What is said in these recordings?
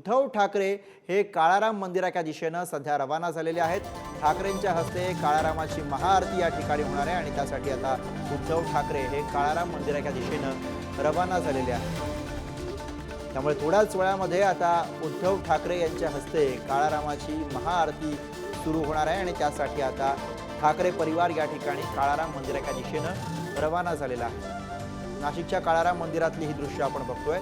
उद्धव ठाकरे हे काळाराम मंदिराच्या दिशेनं सध्या रवाना झालेले आहेत. ठाकरेंच्या हस्ते काळारामाची महाआरती या ठिकाणी होणार आहे आणि त्यासाठी आता उद्धव ठाकरे हे काळाराम मंदिराच्या दिशेनं रवाना झालेले आहेत. त्यामुळे थोड्याच वेळामध्ये आता उद्धव ठाकरे यांच्या हस्ते काळारामाची महाआरती सुरू होणार आहे आणि त्यासाठी आता ठाकरे परिवार या ठिकाणी काळाराम मंदिराच्या दिशेनं रवाना झालेला आहे. नाशिकच्या काळाराम मंदिरातली ही दृश्य आपण बघतोय.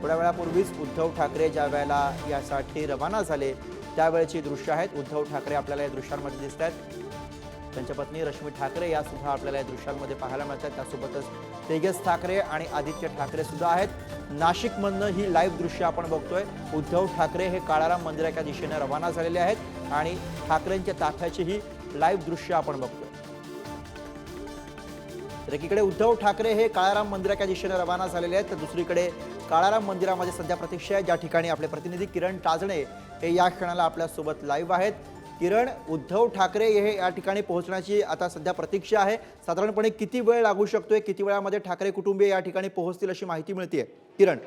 थोड्या वेळापूर्वीच उद्धव ठाकरे ज्या वेळेला यासाठी रवाना झाले त्यावेळेची दृश्य आहेत. उद्धव ठाकरे आपल्याला या दृश्यांमध्ये दिसत आहेत. त्यांच्या पत्नी रश्मी ठाकरे या सुद्धा आपल्याला या दृश्यांमध्ये पाहायला मिळतात त्यासोबतच तेजस ठाकरे आणि आदित्य ठाकरे सुद्धा आहेत. नाशिकमधनं ही लाईव्ह दृश्य आपण बघतोय. उद्धव ठाकरे हे काळाराम मंदिराच्या दिशेने रवाना झालेले आहेत आणि ठाकरेंच्या ताफ्याची ही लाईव्ह दृश्य आपण बघतोय. तर एकीकडे उद्धव ठाकरे हे काळाराम मंदिराच्या दिशेने रवाना झालेले आहेत. तर दुसरीकडे काळाराम मंदिरामध्ये सध्या प्रतीक्षा आहे ज्या ठिकाणी आपले प्रतिनिधी किरण टाजणे हे या क्षणाला आपल्यासोबत लाईव्ह आहेत. किरण उद्धव ठाकरे हे या ठिकाणी पोहोचण्याची आता सध्या प्रतीक्षा आहे. साधारणपणे किती वेळ लागू शकतोय? किती वेळामध्ये ठाकरे कुटुंबीय या ठिकाणी पोहोचतील अशी माहिती मिळते किरण.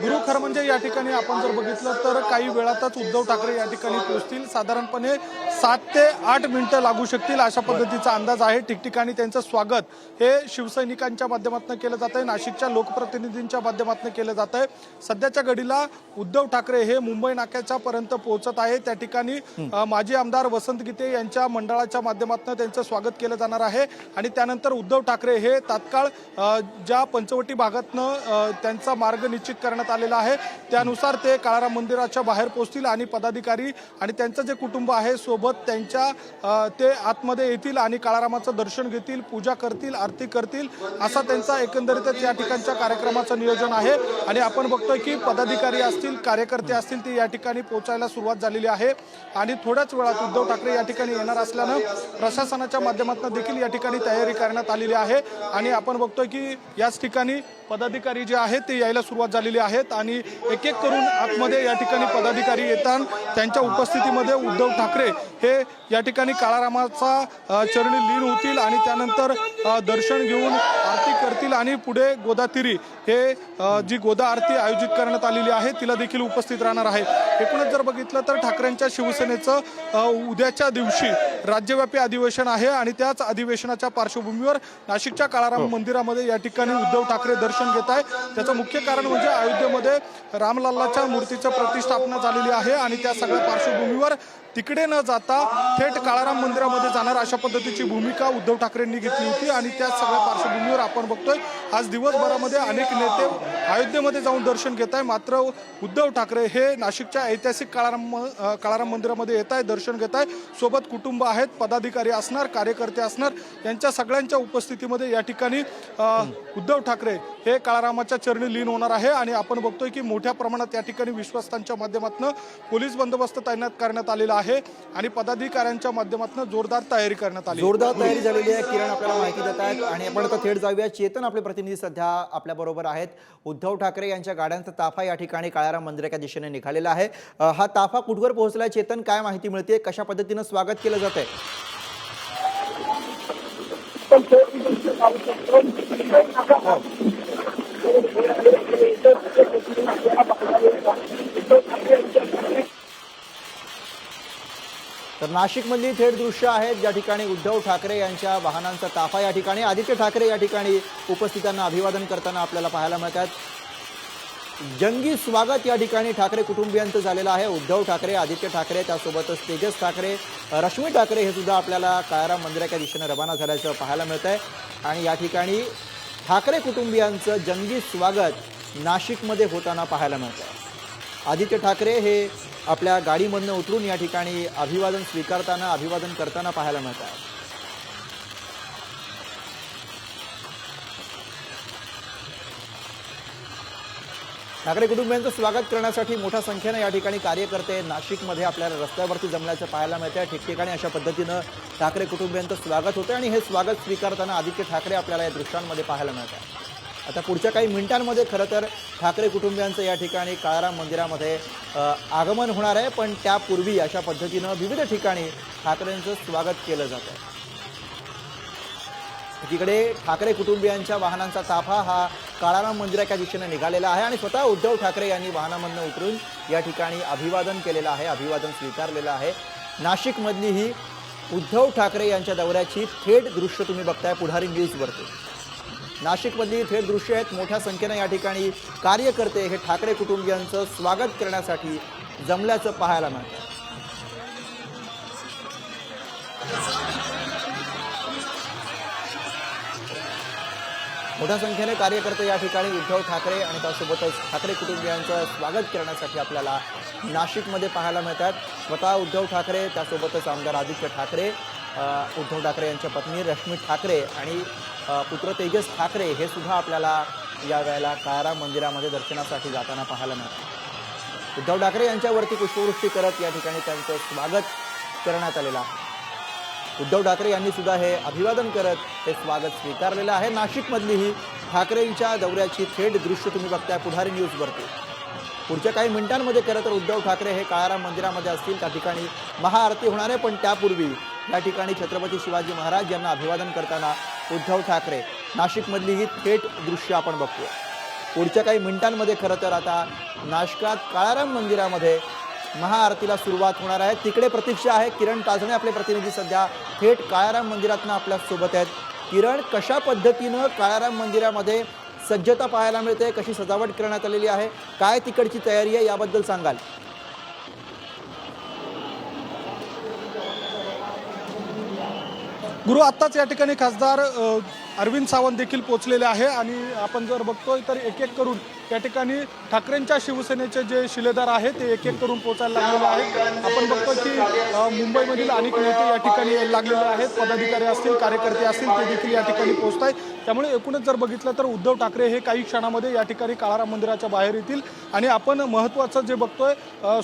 गुरुखर म्हणजे या ठिकाणी आपण जर बघितलं तर काही वेळातच उद्धव ठाकरे या ठिकाणी पोहोचतील. साधारणपणे सात ते आठ मिनिटं लागू शकतील अशा पद्धतीचा अंदाज आहे. ठिकठिकाणी त्यांचं स्वागत हे शिवसैनिकांच्या माध्यमातून केलं जात आहे. नाशिकच्या लोकप्रतिनिधींच्या माध्यमातून केलं जात आहे. सध्याच्या घडीला उद्धव ठाकरे हे मुंबई नाक्याच्या पर्यंत पोहोचत आहे. त्या ठिकाणी माजी आमदार वसंत गीते यांच्या मंडळाच्या माध्यमातून त्यांचं स्वागत केलं जाणार आहे. आणि त्यानंतर उद्धव ठाकरे हे तात्काळ ज्या पंचवटी भागातनं त्यांचा मार्ग निश्चित करण्यात आलेला आहे त्यानुसार ते काळाराम मंदिराच्या बाहेर पोहोचतील आणि पदाधिकारी आणि त्यांचं जे कुटुंब आहे सोबत त्यांच्या ते आतमध्ये येतील आणि काळारामाचं दर्शन घेतील पूजा करतील आरती करतील असा त्यांचा एकंदरीतच या ठिकाणच्या कार्यक्रमाचं नियोजन आहे. आणि आपण बघतोय की पदाधिकारी असतील कार्यकर्ते असतील ते या ठिकाणी पोहोचायला सुरुवात झालेली आहे. आणि थोड्याच वेळात उद्धव ठाकरे या ठिकाणी येणार असल्यानं प्रशासनाच्या माध्यमातून देखील या ठिकाणी तयारी करण्यात आलेली आहे. आणि आपण बघतोय की याच ठिकाणी पदाधिकारी जे आहेत ते यायला सुरुवात झालेली आहेत. आणि एक एक करून आतमध्ये या ठिकाणी पदाधिकारी येतात. त्यांच्या उपस्थितीमध्ये उद्धव ठाकरे हे या ठिकाणी काळारामाचा चरणी लीन होतील आणि त्यानंतर दर्शन घेऊन आरती करतील आणि पुढे गोदातिरी हे जी गोदा आरती आयोजित करण्यात आलेली आहे तिला देखील उपस्थित राहणार आहे. एकूणच जर बघितलं तर ठाकरेंच्या शिवसेनेचं उद्याच्या दिवशी राज्यव्यापी अधिवेशन आहे आणि त्याच अधिवेशनाच्या पार्श्वभूमीवर नाशिकच्या काळाराम मंदिरामध्ये या ठिकाणी उद्धव ठाकरे दर्शन घेत आहे त्याचं मुख्य कारण म्हणजे अयोध्येमध्ये रामलल्लाच्या मूर्तीचं प्रतिष्ठापना झालेली आहे आणि त्या सगळ्या पार्श्वभूमीवर तिकडे न जाता थेट काळाराम मंदिरामध्ये जाणार अशा पद्धतीची भूमिका उद्धव ठाकरेंनी घेतली होती आणि त्या सगळ्या पार्श्वभूमीवर आपण बघतोय आज दिवसभरामध्ये अनेक नेते अयोध्येमध्ये जाऊन दर्शन घेत आहे मात्र उद्धव ठाकरे हे नाशिकच्या ऐतिहासिक काळाराम काळाराम मंदिरामध्ये येत आहे दर्शन घेत आहे सोबत कुटुंब आहेत पदाधिकारी असणार कार्यकर्ते असणार. यांच्या सगळ्यांच्या उपस्थितीमध्ये या ठिकाणी उद्धव ठाकरे हे काळारामाच्या चरणी लीन होणार आहे. आणि आपण बघतोय की मोठ्या प्रमाणात या ठिकाणी विश्वस्तांच्या माध्यमातून पोलीस बंदोबस्त तैनात करण्यात आलेला आहे. आणि पदाधिकाऱ्यांच्या माध्यमातून जोरदार तयारी करण्यात आली. जोरदार तयारी झालेली आहे. किरण आपल्याला माहिती देत आहेत. आणि आपण आता थेट जाऊया. चेतन आपले प्रतिनिधी सध्या आपल्याबरोबर आहेत. उद्धव ठाकरे यांच्या गाड्यांचा ताफा या ठिकाणी काळाराम मंदिराच्या दिशेने निघालेला आहे. हा ताफा कुठवर पोहोचलाय? चेतन काय माहिती मिळते? कशा पद्धतीनं स्वागत केलं जात आहे हो. तर नाशिकमधली थेट दृश्य आहेत ज्या ठिकाणी उद्धव ठाकरे यांच्या वाहनांचा ताफा या ठिकाणी आदित्य ठाकरे या ठिकाणी उपस्थितांना अभिवादन करताना आपल्याला पाहायला मिळतात. जंगी स्वागत या ठिकाणी ठाकरे कुटुंबियांचं झालेलं आहे. उद्धव ठाकरे आदित्य ठाकरे त्यासोबतच तेजस ठाकरे रश्मी ठाकरे हे सुद्धा आपल्याला काळाराम मंदिराच्या दिशेनं रवाना झाल्याचं पाहायला मिळत आहे आणि या ठिकाणी ठाकरे कुटुंबियांचं जंगी स्वागत नाशिकमध्ये होताना पाहायला मिळत आहे आदित्य ठाकरे हे आपल्या गाडीमधनं उतरून या ठिकाणी अभिवादन स्वीकारताना अभिवादन करताना पाहायला मिळत आहे ठाकरे कुटुंबियांचं स्वागत करण्यासाठी मोठ्या संख्येनं या ठिकाणी कार्यकर्ते नाशिकमध्ये आपल्याला रस्त्यावरती जमल्याचं पाहायला मिळतं ठिकठिकाणी अशा पद्धतीनं ठाकरे कुटुंबियांचं स्वागत होतं आणि हे स्वागत स्वीकारताना आदित्य ठाकरे आपल्याला या दृश्यांमध्ये पाहायला मिळत आहे आता पुढच्या काही मिनिटांमध्ये खरं तर ठाकरे कुटुंबियांचं या ठिकाणी काळाराम मंदिरामध्ये आगमन होणार आहे पण त्यापूर्वी अशा पद्धतीनं विविध ठिकाणी ठाकरेंचं स्वागत केलं जात आहे. एकीकडे ठाकरे कुटुंबियांच्या वाहनांचा ताफा हा काळाराम मंदिराच्या दिशेने निघालेला आहे आणि स्वतः उद्धव ठाकरे यांनी वाहनामधनं उतरून या ठिकाणी अभिवादन केलेलं आहे अभिवादन स्वीकारलेलं आहे. नाशिकमधली ही उद्धव ठाकरे यांच्या दौऱ्याची थेट दृश्य तुम्ही बघताय पुढारी न्यूजवरती. नाशिकमधली थेट दृश्य आहेत. मोठ्या संख्येनं या ठिकाणी कार्यकर्ते हे ठाकरे कुटुंबियांचं स्वागत करण्यासाठी जमल्याचं पाहायला मिळतं. मोठ्या संख्येने कार्यकर्ते या ठिकाणी उद्धव ठाकरे आणि त्यासोबतच ठाकरे कुटुंबियांचं स्वागत करण्यासाठी आपल्याला नाशिकमध्ये पाहायला मिळतात. स्वतः उद्धव ठाकरे त्यासोबतच आमदार आदित्य ठाकरे उद्धव ठाकरे यांच्या पत्नी रश्मी ठाकरे आणि पुत्र तेजस ठाकरे हे सुद्धा आपल्याला या वेळेला काळाराम मंदिरामध्ये दर्शनासाठी जाताना पाहायला मिळतं उद्धव ठाकरे यांच्यावरती पुष्पवृष्टी करत या ठिकाणी त्यांचं स्वागत करण्यात आलेलं आहे. उद्धव ठाकरे यांनी सुद्धा हे अभिवादन करत हे स्वागत स्वीकारलेलं आहे. नाशिकमधली ही ठाकरेंच्या दौऱ्याची थेट दृश्य तुम्ही बघताय पुढारी न्यूजवरती. पुढच्या काही मिनिटांमध्ये खरं तर उद्धव ठाकरे हे काळाराम मंदिरामध्ये असतील त्या ठिकाणी महाआरती होणार आहे. पण त्यापूर्वी या ठिकाणी छत्रपती शिवाजी महाराज यांना अभिवादन करताना उद्धव ठाकरे. नाशिकमधली ही थेट दृश्य आपण बघतोय. पुढच्या काही मिनिटांमध्ये खरं तर आता नाशकात काळाराम मंदिरामध्ये महाआरतीला सुरुवात होणार आहे. तिकडे प्रतीक्षा आहे. किरण ताजणे आपले प्रतिनिधी सध्या थेट काळाराम मंदिरातनं आपल्यासोबत आहेत. किरण कशा पद्धतीनं काळाराम मंदिरामध्ये सज्जता पाहायला मिळते? कशी सजावट करण्यात आलेली आहे? काय तिकडची तयारी आहे? याबद्दल सांगाल. गुरु आत्ताच या ठिकाणी खासदार अरविंद सावंत देखील पोहोचलेले आहे आणि आपण जर बघतोय तर एक एक करून या ठिकाणी ठाकरेंच्या शिवसेनेचे जे शिलेदार आहेत ते एक एक करून पोहोचायला लागलेले आहेत. आपण बघतो की मुंबईमधील अनेक नेते या ठिकाणी यायला लागलेले आहेत. पदाधिकारी असतील कार्यकर्ते असतील ते देखील या ठिकाणी पोहोचत आहेत. त्यामुळे एकूणच जर बघितलं तर उद्धव ठाकरे हे काही क्षणामध्ये या ठिकाणी काळाराम मंदिराच्या बाहेर येतील. आणि आपण महत्त्वाचं जे बघतोय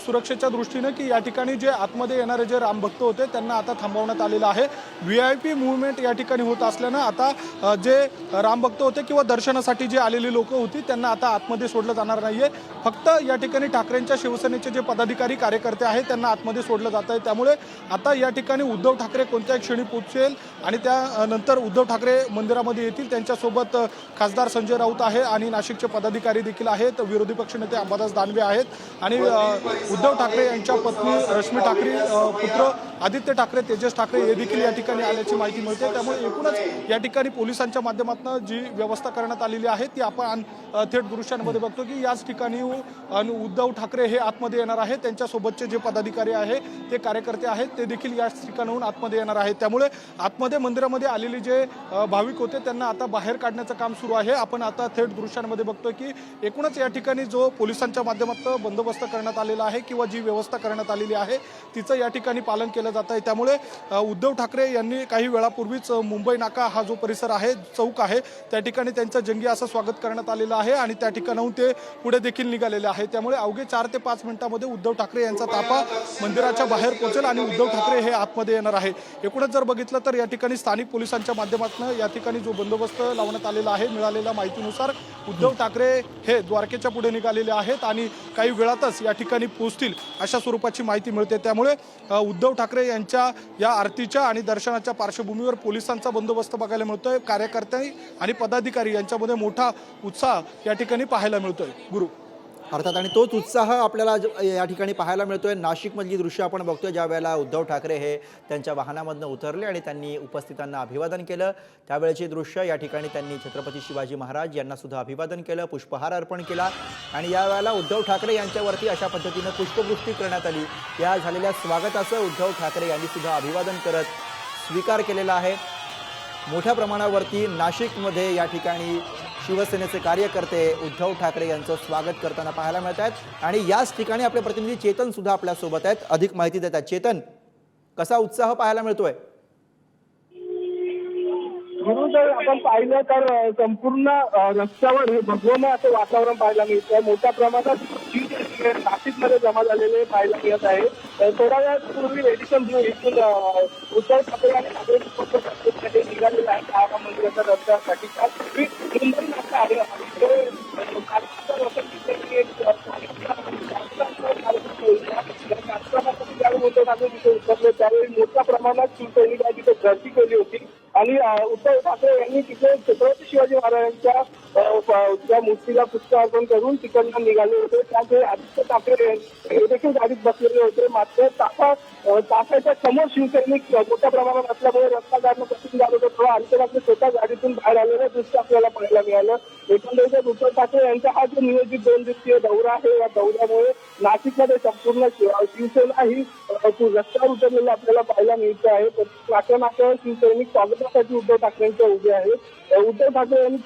सुरक्षेच्या दृष्टीनं की या ठिकाणी जे आतमध्ये येणारे जे रामभक्त होते त्यांना आता थांबवण्यात आलेलं आहे. व्ही आय पी मुवमेंट या ठिकाणी होत असल्यानं आता जे रामभक्त होते किंवा दर्शनासाठी जे आलेली लोक होती त्यांना आता आतमध्ये सोडलं जाणार नाही आहे फक्त या ठिकाणी ठाकरेंच्या शिवसेनेचे जे पदाधिकारी कार्यकर्ते आहेत त्यांना आतमध्ये सोडलं जात आहे. त्यामुळे आता या ठिकाणी उद्धव ठाकरे कोणत्या क्षणी पोचेल आणि त्यानंतर उद्धव ठाकरे मंदिरामध्ये येतील. त्यांच्यासोबत खासदार संजय राऊत आहे आणि नाशिकचे पदाधिकारी देखील आहेत. विरोधी पक्षनेते अंबादास दानवे आहेत. आणि उद्धव ठाकरे यांच्या पत्नी रश्मी ठाकरे पुत्र आदित्य ठाकरे तेजस ठाकरे हे देखील या ठिकाणी आल्याची माहिती मिळते. त्यामुळे एकूणच या ठिकाणी पोलिसांच्या माध्यमातून जी व्यवस्था करण्यात आलेली आहे ती आपण थेट दृश्यांमध्ये बघतो की याच ठिकाणी उद्धव ठाकरे हे आतमध्ये येणार आहेत. त्यांच्यासोबतचे जे पदाधिकारी आहे ते कार्यकर्ते आहेत ते देखील याच ठिकाणाहून आतमध्ये येणार आहेत. त्यामुळे आतमध्ये मंदिरामध्ये आलेले जे भाविक होते त्यांना आता बाहेर काढण्याचं काम सुरू आहे. आपण आता थेट दृश्यांमध्ये बघतोय की एकूणच या ठिकाणी जो पोलिसांच्या माध्यमातून बंदोबस्त करण्यात आलेला आहे किंवा जी व्यवस्था करण्यात आलेली आहे तिचं या ठिकाणी पालन केलं जात आहे. त्यामुळे उद्धव ठाकरे यांनी काही वेळापूर्वीच मुंबई नाका हा जो परिसर आहे चौक आहे त्या ठिकाणी त्यांचं जंगी असं स्वागत करण्यात आलेलं आहे आणि त्या ठिकाणाहून ते पुढे देखील निघालेले आहे त्यामुळे अवघे चार ते पाच मिनिटांमध्ये उद्धव ठाकरे यांचा ताफा मंदिराच्या बाहेर पोहोचेल आणि उद्धव ठाकरे हे आतमध्ये येणार आहे. एकूणच जर बघितलं तर या ठिकाणी स्थानिक पोलिसांच्या माध्यमातून या ठिकाणी जो बंदोबस्त लावण्यात आलेला आहे मिळालेल्या माहितीनुसार उद्धव ठाकरे हे द्वारकेच्या पुढे निघालेले आहेत आणि काही वेळातच या ठिकाणी पोहोचतील अशा स्वरूपाची माहिती मिळते. त्यामुळे उद्धव ठाकरे यांच्या या आरतीच्या आणि दर्शनाच्या पार्श्वभूमीवर पोलिसांचा बंदोबस्त बघायला मिळतोय कार्यकर्ते आणि पदाधिकारी यांच्यामध्ये मोठा उत्साह या ठिकाणी पाहायला मिळतोय. गुरु. अर्थात आणि तोच उत्साह आपल्याला ज- या ठिकाणी पाहायला मिळतोय. नाशिकमधली दृश्य आपण बघतोय ज्या वेळेला उद्धव ठाकरे हे त्यांच्या वाहनामधनं उतरले आणि त्यांनी उपस्थितांना अभिवादन केलं त्यावेळेचे दृश्य या ठिकाणी त्यांनी छत्रपती शिवाजी महाराज यांना सुद्धा अभिवादन केलं पुष्पहार अर्पण केला आणि या वेळेला उद्धव ठाकरे यांच्यावरती अशा पद्धतीनं पुष्पवृष्टी करण्यात आली. या झालेल्या स्वागताचं उद्धव ठाकरे यांनी सुद्धा अभिवादन करत स्वीकार केलेला आहे. मोठ्या प्रमाणावरती नाशिकमध्ये या ठिकाणी शिवसेनेचे कार्यकर्ते उद्धव ठाकरे यांचं स्वागत करताना पाहायला मिळत आहेत. आणि याच ठिकाणी आपले प्रतिनिधी चेतन सुद्धा आपल्यासोबत आहेत. अधिक माहिती देतात. चेतन कसा उत्साह पाहायला मिळतोय? म्हणून जर आपण पाहिलं तर संपूर्ण रस्त्यावर हे भगवं असं वातावरण पाहायला मिळतं मोठ्या प्रमाणात नाशिकमध्ये जमा झालेले पाहायला मिळत आहे. थोड्या वेळापूर्वी एडिशन ब्लू इथून उद्धव ठाकरे आणि ठाकरे निघालेले आहे महात्मा मंदिराच्या रस्त्यासाठी मुंबई नाका आहे. कार्यक्रमासाठी ज्यावेळी त्यावेळी मोठ्या प्रमाणात शिवसैनिकांची तिथे गर्दी केली होती. आणि उद्धव ठाकरे यांनी तिथे छत्रपती शिवाजी महाराजांच्या त्या मूर्तीला पुष्पार्पण करून तिकडनं निघाले होते. त्यामुळे आदित्य ठाकरे हे देखील गाडीत बसलेले होते. मात्र ताफा ताफ्याच्या समोर शिवसैनिक मोठ्या प्रमाणात असल्यामुळे रस्ता काढणं कठीण झालं होतं. तेव्हा आदित्य स्वतः गाडीतून बाहेर आलेलं दृश्य आपल्याला पाहायला मिळालं. एकंदरीत उद्धव ठाकरे यांचा हा जो नियोजित दोन दिवसीय दौरा आहे या दौऱ्यामुळे नाशिकमध्ये संपूर्ण शिवसेना ही रस्त्यावर उतरलेली आपल्याला पाहायला मिळते आहे. मात्र शिवसैनिक स्वागतासाठी उद्धव ठाकरेंच्या उभे आहेत. उद्धव ठाकरे यांनी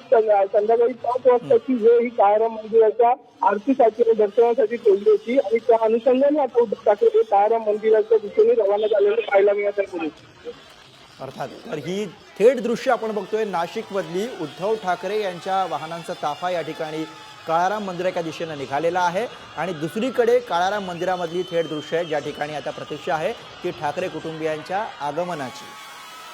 संध्याकाळी पाच वाजताची वेळ ही काळाराम मंदिराच्या आरतीसाठी आणि दर्शनासाठी ठेवली होती आणि त्या अनुषंगाने आता उद्धव ठाकरे हे काळाराम मंदिराच्या दिशेने रवाना झालेलं पाहायला मिळत पुढे अर्थात तर ही थेट दृश्य आपण बघतोय नाशिकमधली उद्धव ठाकरे यांच्या वाहनांचा ताफा या ठिकाणी काळाराम मंदिराच्या दिशेनं निघालेला आहे. आणि दुसरीकडे काळाराम मंदिरामधली थेट दृश्य आहे ज्या ठिकाणी आता प्रतीक्षा आहे ती ठाकरे कुटुंबियांच्या आगमनाची.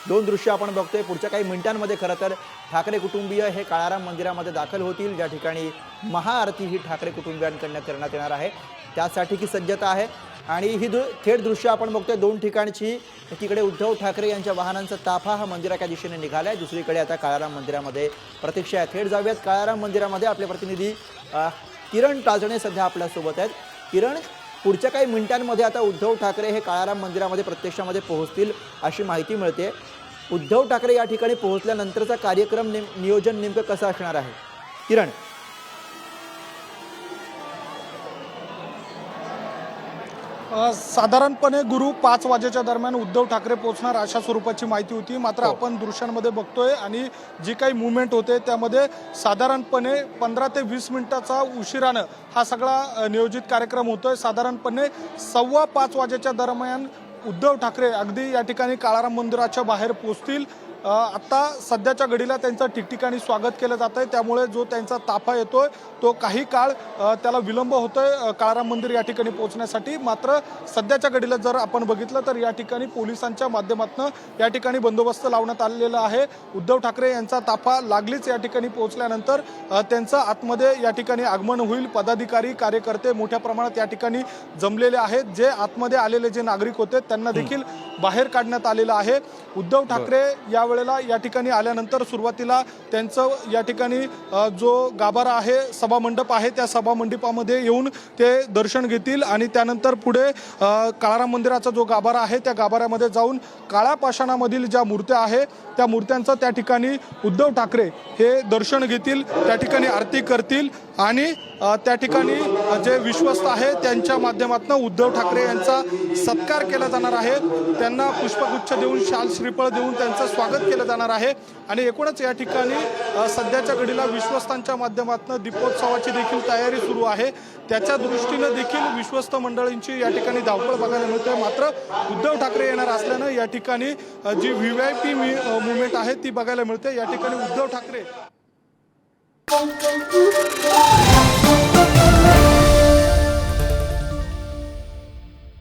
दोन दृश्य आपण बघतोय. पुढच्या काही मिनिटांमध्ये खरं तर ठाकरे कुटुंबीय हे काळाराम मंदिरामध्ये दाखल होतील. ज्या ठिकाणी महाआरती ही ठाकरे कुटुंबियांकडनं करण्यात येणार आहे. त्यासाठी की सज्जता आहे. आणि ही दृ थेट दृश्य आपण बघतोय. दोन ठिकाणची एकीकडे उद्धव ठाकरे यांच्या वाहनांचा ताफा हा मंदिराच्या दिशेने निघाला आहे दुसरीकडे आता काळाराम मंदिरामध्ये प्रतीक्षा आहे थेट जाऊयात काळाराम मंदिरामध्ये आपले प्रतिनिधी किरण टाजणे सध्या आपल्यासोबत आहेत. किरण पुढच्या काही मिनिटांमध्ये आता उद्धव ठाकरे हे काळाराम मंदिरामध्ये प्रत्यक्षामध्ये पोहोचतील अशी माहिती मिळते. उद्धव ठाकरे या ठिकाणी पोहोचल्यानंतरचा कार्यक्रम नेम नियोजन नेमकं कसं असणार आहे? किरण. साधारणपणे गुरु पाच वाजेच्या दरम्यान उद्धव ठाकरे पोहोचणार अशा स्वरूपाची माहिती होती. मात्र आपण दृश्यांमध्ये बघतोय आणि जी काही मुवमेंट होते त्यामध्ये साधारणपणे पंधरा ते वीस मिनिटाचा उशिरानं हा सगळा नियोजित कार्यक्रम होतोय. साधारणपणे सव्वा पाच वाजेच्या दरम्यान उद्धव ठाकरे अगदी या ठिकाणी काळाराम मंदिराच्या बाहेर पोहोचतील. अ, आता सध्याच्या घडीला त्यांचं ठिकठिकाणी स्वागत केलं जात आहे त्यामुळे जो त्यांचा ताफा येतोय तो काही काळ त्याला विलंब होतोय काळाराम मंदिर या ठिकाणी पोहोचण्यासाठी. मात्र सध्याच्या घडीला जर आपण बघितलं तर या ठिकाणी पोलिसांच्या माध्यमातून या ठिकाणी बंदोबस्त लावण्यात आलेला आहे. उद्धव ठाकरे यांचा ताफा लागलीच या ठिकाणी पोहोचल्यानंतर त्यांचं आतमध्ये या ठिकाणी आगमन होईल. पदाधिकारी कार्यकर्ते मोठ्या प्रमाणात या ठिकाणी जमलेले आहेत. जे आतमध्ये आलेले जे नागरिक होते त्यांना देखील बाहेर काढण्यात आलेलं आहे. उद्धव ठाकरे यावेळेला या ठिकाणी आल्यानंतर सुरुवातीला त्यांचं या ठिकाणी जो गाभारा आहे सभामंडप आहे त्या सभामंडपामध्ये येऊन ते दर्शन घेतील आणि त्यानंतर पुढे काळाराम मंदिराचा जो गाभारा आहे त्या गाभाऱ्यामध्ये जाऊन काळ्या पाषाणामधील ज्या मूर्त्या आहे त्या मूर्त्यांचं त्या ठिकाणी उद्धव ठाकरे हे दर्शन घेतील त्या ठिकाणी आरती करतील आणि त्या ठिकाणी जे विश्वस्त आहे त्यांच्या माध्यमातून उद्धव ठाकरे यांचा सत्कार केला जाणार आहे. त्यांना पुष्पगुच्छ देऊन शाल श्रीफळ देऊन त्यांचं स्वागत केलं जाणार आहे. आणि एकूणच या ठिकाणी सध्याच्या घडीला विश्वस्तांच्या माध्यमातून दीपोत्सवाची देखील तयारी सुरू आहे. त्याच्या दृष्टीनं देखील विश्वस्त मंडळींची या ठिकाणी धावपळ बघायला मिळते मात्र उद्धव ठाकरे येणार असल्यानं या ठिकाणी जी व्ही आय पी मुवमेंट आहे ती बघायला मिळते. या ठिकाणी उद्धव ठाकरे